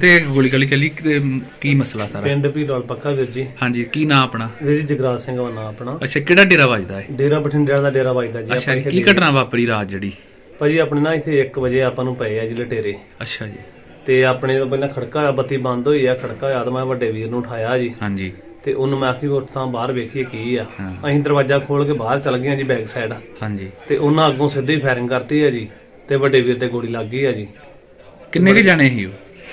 ਤੇ ਗੋਲੀ ਗਾਲੀ ਚੱਲੀ ਕੀ ਮਸਲਾ ਸਾਰਾ? ਪਿੰਡ ਭੀੜੋਲ ਪੱਕਾ ਵੀਰ ਜੀ। ਹਾਂਜੀ ਕੀ ਨਾਂ ਆਪਣਾ? ਵੀਰ ਜੀ ਜਗਰਾਜ ਸਿੰਘ ਦਾ ਨਾਂ ਆਪਣਾ। ਅੱਛਾ ਕਿਹੜਾ ਡੇਰਾ ਵੱਜਦਾ ਹੈ ਡੇਰਾ ਬਠਿੰਡਿਆਂ ਦਾ ਡੇਰਾ ਵੱਜਦਾ ਜੀ ਅੱਛਾ ਜੀ, ਕੀ ਘਟਨਾ ਵਾਪਰੀ ਰਾਤ ਜਿਹੜੀ? ਭਾਜੀ ਆਪਣੇ ਨਾ ਇੱਥੇ 1 ਵਜੇ ਆਪਾਂ ਨੂੰ ਪਏ ਆ ਜੀ ਲਟੇਰੇ। ਅੱਛਾ ਜੀ। ਤੇ ਆਪਣੇ ਤੋਂ ਪਹਿਲਾਂ ਖੜਕਾ ਹੋਇਆ ਬੱਤੀ ਬੰਦ ਹੋਈ ਆ ਖੜਕਾ ਹੋਇਆ ਤਾਂ ਮੈਂ ਵੱਡੇ ਵੀਰ ਨੂੰ ਉਠਾਇਆ ਜੀ। ਹਾਂਜੀ। ਤੇ ਉਹਨੂੰ ਮੈਂ ਆਖੀ ਉੱਠ ਤਾਂ ਬਾਹਰ ਵੇਖੀਏ ਕੀ ਆ। ਹਾਂ। ਅਸੀਂ ਦਰਵਾਜ਼ਾ ਖੋਲ ਕੇ ਬਾਹਰ ਚੱਲ ਗਏ ਆ ਜੀ ਬੈਕ ਸਾਈਡ। ਹਾਂਜੀ। ਤੇ ਉਹਨਾਂ ਅੱਗੋਂ ਸਿੱਧੀ ਫਾਇਰਿੰਗ ਕਰਤੀ ਆ ਜੀ ਤੇ ਵੱਡੇ ਵੀਰ ਤੇ ਗੋਲੀ ਲੱਗ ਗਈ ਆ ਜੀ। ਕਿੰਨੇ ਕੁ ਜਾਣੇ ਸੀ ਉਹ?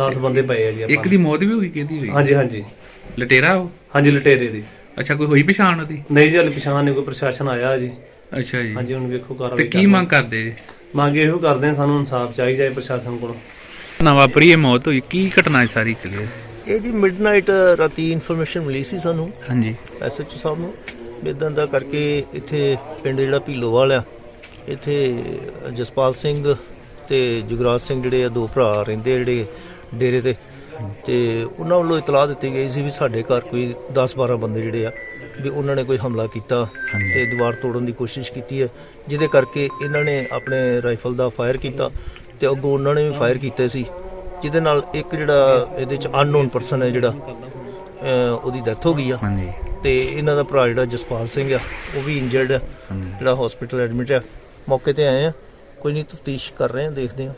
10 ਬੰਦੇ ਪਏ ਆ ਜੀ ਇੱਕ ਦੀ ਮੌਤ ਵੀ ਹੋਈ ਕਿਹਦੀ ਹੋਈ। ਹਾਂਜੀ ਹਾਂਜੀ। ਲਟੇਰਾ ਉਹ? ਹਾਂਜੀ ਲਟੇਰੇ ਦੀ। ਅੱਛਾ ਕੋਈ ਹੋਈ ਪਛਾਣ ਉਹਦੀ? ਨਹੀਂ ਜੀ ਹਾਲੇ ਪਛਾਣ ਨਹੀਂ ਕੋਈ ਪ੍ਰਸ਼ਾਸਨ ਆਇਆ ਜੀ। ਅੱਛਾ ਜੀ। ਹਾਂਜੀ ਹੁਣ ਵੇਖੋ ਤੇ ਕਾਰਵਾਈ ਕੀ ਮੰਗ ਕਰਦੇ? ਜੀ ਮੰਗ ਇਹੋ ਕਰਦੇ ਆ ਸਾਨੂੰ ਇਨਸਾਫ ਚਾਹੀਦਾ ਹੈ ਪ੍ਰਸ਼ਾਸਨ ਕੋਲੋਂ। ਨਾ ਵਾਪਰੀ ਇਹ ਮੌਤ ਹੋਈ। ਕੀ ਘਟਨਾ ਹੈ ਸਾਰੀ ਕਲੀਅਰ ਇਹ ਜੀ ਮਿਡਨਾਈਟ ਰਾਤੀ ਇਨਫੋਰਮੇਸ਼ਨ ਮਿਲੀ ਸੀ ਸਾਨੂੰ। ਹਾਂਜੀ। ਐਸਐਚਓ ਸਾਹਿਬ ਨੂੰ। ਏਦਾਂ ਦਾ ਕਰਕੇ ਇੱਥੇ ਪਿੰਡ ਜਿਹੜਾ ਭੀਲੋਵਾਲ ਆ ਇੱਥੇ ਜਸਪਾਲ ਸਿੰਘ ਤੇ ਜੁਗਰਾਜ ਸਿੰਘ ਜਿਹੜੇ ਆ ਦੋ ਭਰਾ ਰਹਿੰਦੇ ਜਿਹੜੇ ਡੇਰੇ ਤੇ। ਤੇ ਉਹਨਾਂ ਵੱਲੋਂ ਇਤਲਾਹ ਦਿੱਤੀ ਗਈ ਸੀ ਵੀ ਸਾਡੇ ਘਰ ਕੋਈ 10-12 ਬੰਦੇ ਜਿਹੜੇ ਆ ਵੀ ਉਹਨਾਂ ਨੇ ਕੋਈ ਹਮਲਾ ਕੀਤਾ ਤੇ ਦੀਵਾਰ ਤੋੜਨ ਦੀ ਕੋਸ਼ਿਸ਼ ਕੀਤੀ ਹੈ ਜਿਹਦੇ ਕਰਕੇ ਇਹਨਾਂ ਨੇ ਆਪਣੇ ਰਾਈਫਲ ਦਾ ਫਾਇਰ ਕੀਤਾ ਤੇ ਅੱਗੋਂ ਉਹਨਾਂ ਨੇ ਵੀ ਫਾਇਰ ਕੀਤੇ ਸੀ ਜਿਹਦੇ ਨਾਲ ਇੱਕ ਜਿਹੜਾ ਇਹਦੇ ਚ ਅਨਨੋਨ ਪਰਸਨ ਹੈ ਜਿਹੜਾ ਉਹਦੀ ਡੈਥ ਹੋ ਗਈ ਆ। ਹਾਂਜੀ। ਤੇ ਇਹਨਾਂ ਦਾ ਭਰਾ ਜਿਹੜਾ ਜਸਪਾਲ ਸਿੰਘ ਆ ਉਹ ਵੀ ਇੰਜਰਡ ਆ। ਜਿਹੜਾ ਹਸਪੀਟਲ ਐਡਮਿਟ ਆ। ਮੌਕੇ ਤੇ ਆਏ ਆ। ਕੋਈ ਨਹੀਂ ਤਫਤੀਸ਼ ਕਰ ਰਹੇ ਆ ਦੇਖਦੇ ਆ।